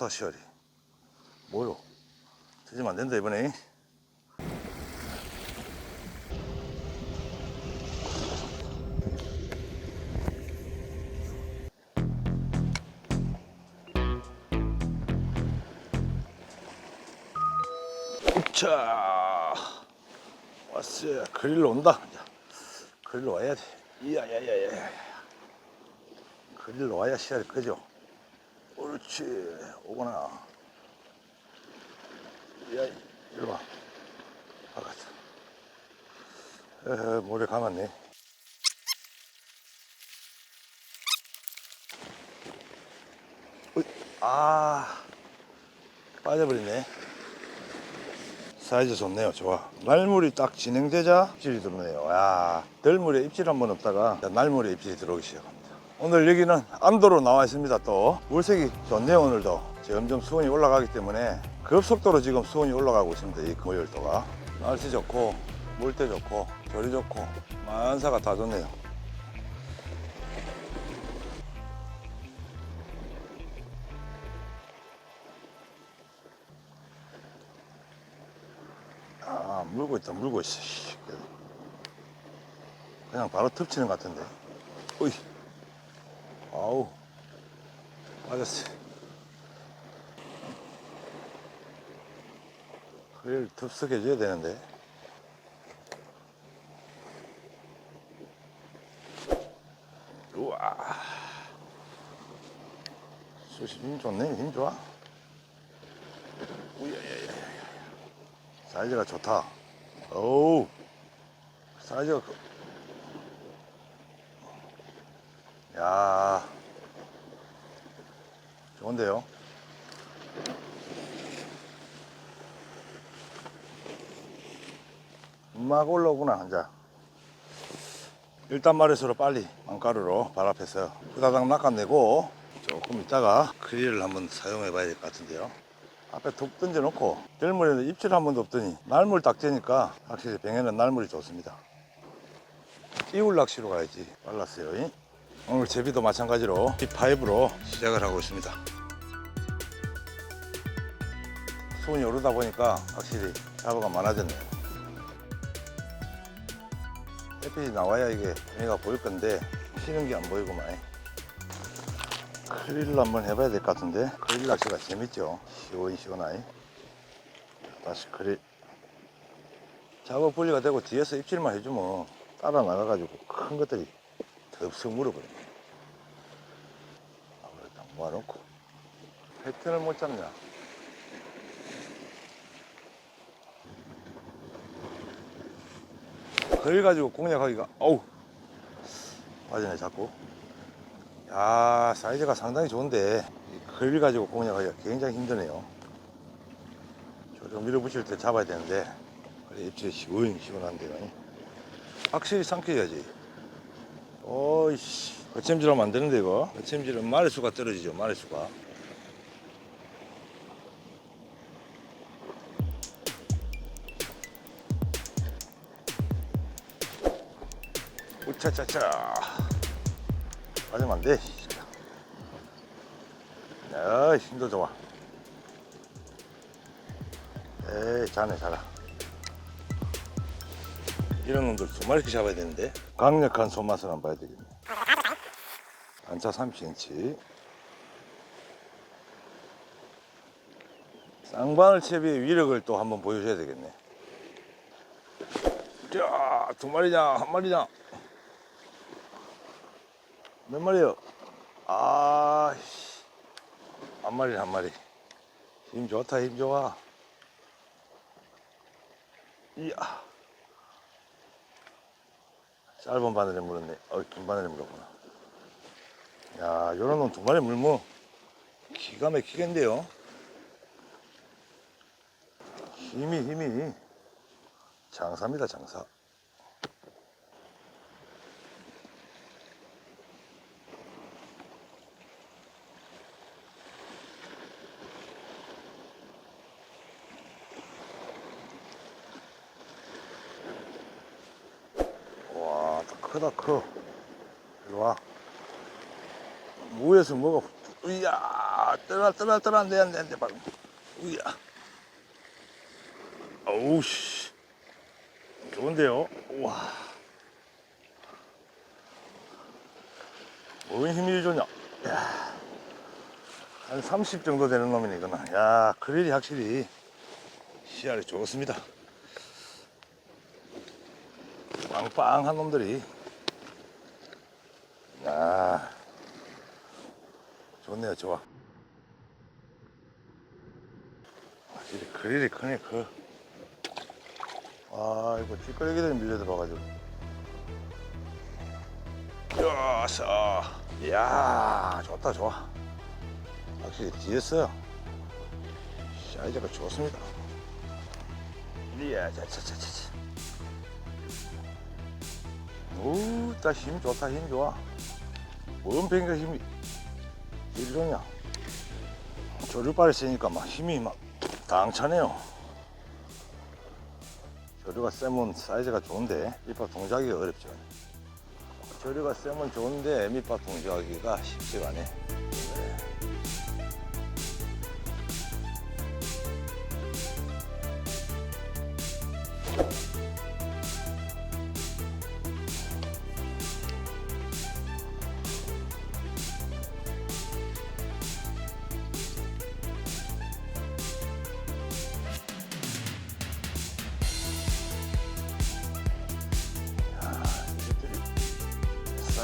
좋다 시알이 뭐요? 터지면 안 된다 이번에. 자 왔어요. 그릴로 온다. 자, 그릴로 와야 돼. 이야야야야. 그릴로 와야 시야를 끄죠 옳지. 오거나. 야 이리 와. 바깥에 에 모래 감았네. 아 빠져버리네. 사이즈 좋네요. 좋아. 날물이 딱 진행되자 입질이 들어오네요. 야 들물에 입질 한 번 없다가 날물에 입질이 들어오기 시작합니다 오늘 여기는 암도로 나와 있습니다 또. 물색이 좋네요 오늘도. 점점 수온이 올라가기 때문에 급속도로 지금 수온이 올라가고 있습니다 이 고열도가. 날씨 좋고 물때 좋고 조리 좋고 만사가 다 좋네요. 아 물고 있다 물고 있어. 씨. 그냥 바로 덮치는 것 같은데. 어이 아우 빠졌어. 그걸 덥석해 줘야 되는데. 우와. 수시 힘 좋네 힘 좋아. 우야야야야 사이즈가 좋다. 어우, 사이즈가. 그- 야, 좋은데요? 막 올라오구나, 한자. 일단 말해서로 빨리 망가루로 발 앞에서 후다닥 낚아내고 조금 있다가 크릴을 한번 사용해 봐야 될 것 같은데요. 앞에 툭 던져 놓고 들물에는 입질 한 번도 없더니 날물 딱 되니까 확실히 병에는 날물이 좋습니다 이울 낚시로 가야지 빨랐어요 잉? 오늘 제비도 마찬가지로 빅파이브로 시작을 하고 있습니다. 수온이 오르다 보니까 확실히 잡어가 많아졌네요. 햇빛이 나와야 이게 애가 보일 건데 쉬는 게 안 보이고만. 크릴을 한번 해봐야 될 것 같은데 크릴 낚시가 재밌죠. 시원시원하이 다시 크릴 작업 분리가 되고 뒤에서 입질만 해주면 따라 나가가지고 큰 것들이 덥석 물어버려 일단 모아놓고. 패턴을 못 잡냐? 그걸 가지고 공략하기가 어우. 빠지네 자꾸. 야 사이즈가 상당히 좋은데. 글 가지고 공략하기가 굉장히 힘드네요. 조금 밀어붙일 때 잡아야 되는데. 입질이 시원시원한데요 확실히 삼켜야지 어이씨 거침질하면 안 되는데 이거 거침질은 마리수가 떨어지죠 마리수가 우차차차 빠지면 안 돼. 야, 힘도 좋아. 에이, 자네, 자라. 이런 놈들 두 마리씩 잡아야 되는데. 강력한 손맛을 한번 봐야 되겠네. 단차 30cm. 쌍바늘 채비의 위력을 또 한번 보여줘야 되겠네. 자, 두 마리냐, 한 마리냐. 몇 마리요? 아, 씨. 한 마리, 한 마리. 힘 좋다, 힘 좋아. 이야. 짧은 바늘에 물었네. 어, 긴 바늘에 물었구나. 야, 요런 놈 두 마리 물면 기가 막히겠는데요? 힘이, 힘이. 장사입니다, 장사. 와, 크다, 커. 이리 와. 무에서 뭐가, 이야. 야, 떠나, 떠나, 떠나, 안 돼, 안 돼, 안 돼, 바로. 우야. 어우, 씨. 좋은데요? 우와. 뭔 힘이 좋냐? 야. 한 30 정도 되는 놈이네, 이거는. 야, 크릴이 확실히 시야를 좋습니다. 빵빵한 놈들이. 야. 좋네요, 좋아. 확실히 크릴이 크네, 크. 아, 이거 찌끄레기들이 밀려 들어가지고. 야싸. 야 좋다, 좋아. 확실히 뒤에서요. 사이즈가 좋습니다. 이야, 자, 자, 자, 자, 자. 오, 딱힘 좋다, 힘 좋아. 뭔 뱅가 힘이 이리 좋냐? 조류발이 세니까 막 힘이 막 당차네요. 조류가 세면 사이즈가 좋은데 밑밥 동작이 어렵죠. 조류가 세면 좋은데 밑밥 동작하기가 쉽지가. 네.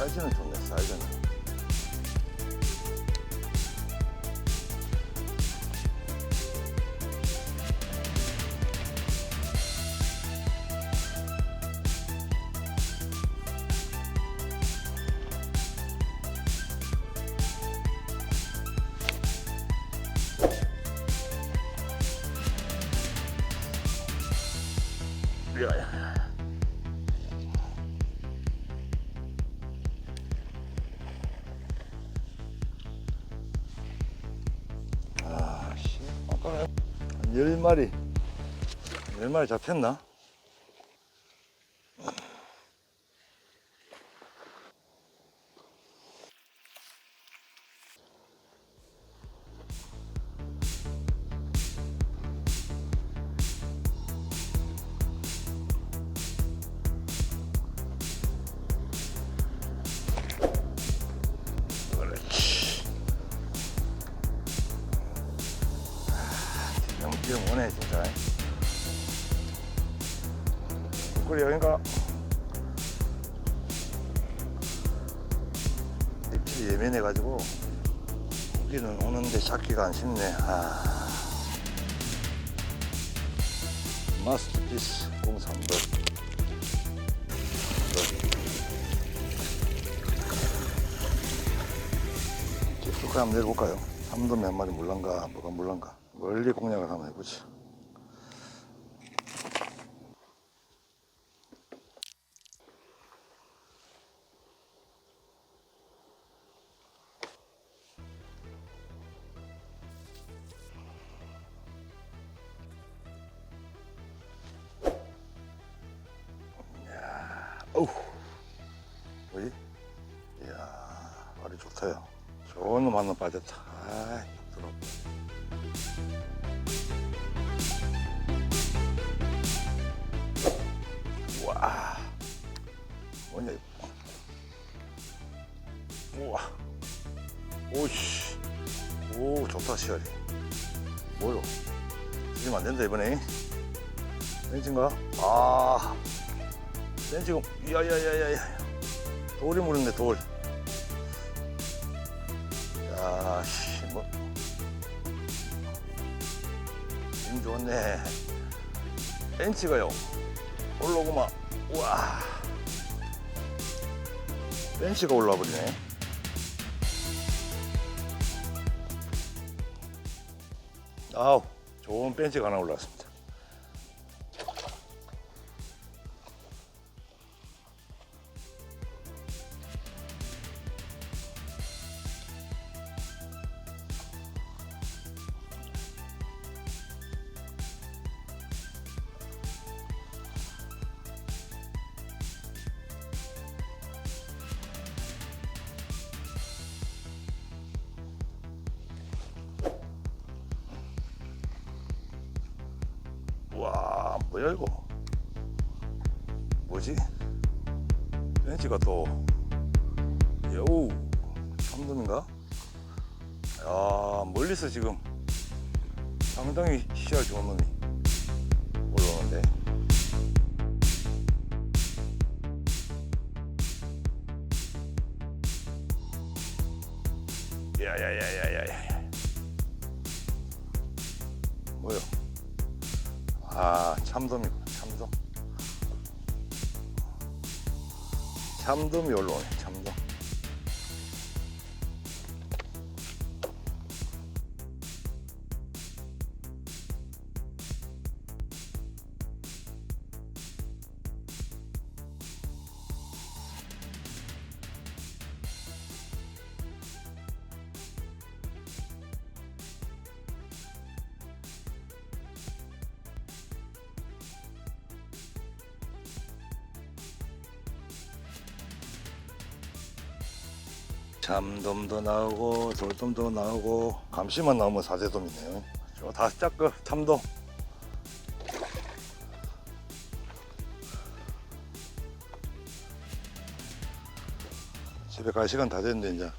이것들이 사이즈는 좋네, 10마리, 10마리 잡혔나? 오네 진짜. 꿀이 여긴가. 입질이 예민해가지고 고기는 오는데 잡기가 안 쉽네. 아. 마스터피스 03번 깊숙하게 한번 내려볼까요? 삼도 몇 마리 물란가 뭐가 물란가 멀리 공략을 한번 해보지 야, 어우, 뭐지? 이야, 말이 좋다요. 좋은 놈한놈 빠졌다. 아이. 와, 이거? 우와, 오씨, 오 좋다 시알이. 뭐요? 쓰면 안 된다 이번에. 벤치인가? 아, 벤치가 야야야야야. 돌이 물었네 돌. 야, 씨, 뭐. 힘 좋네. 벤치가요. 올라오구만. 우와. 벤치가 올라와 버리네. 아우, 좋은 벤치가 하나 올라왔습니다. 뭐야 이거 뭐지? 벤치가 또 여우 참돔인가? 야 멀리서 지금 상당히 시야 좋은 놈이 올라오는데. 야야야야야야. 뭐요 아 참돔이구나 참돔. 참돔이 올라오네 참돔 참돔도 나오고 돌돔도 나오고 감시만 나오면 사제돔이네요. 저 다섯 짝그 참돔. 집에 갈 시간 다 됐는데 이제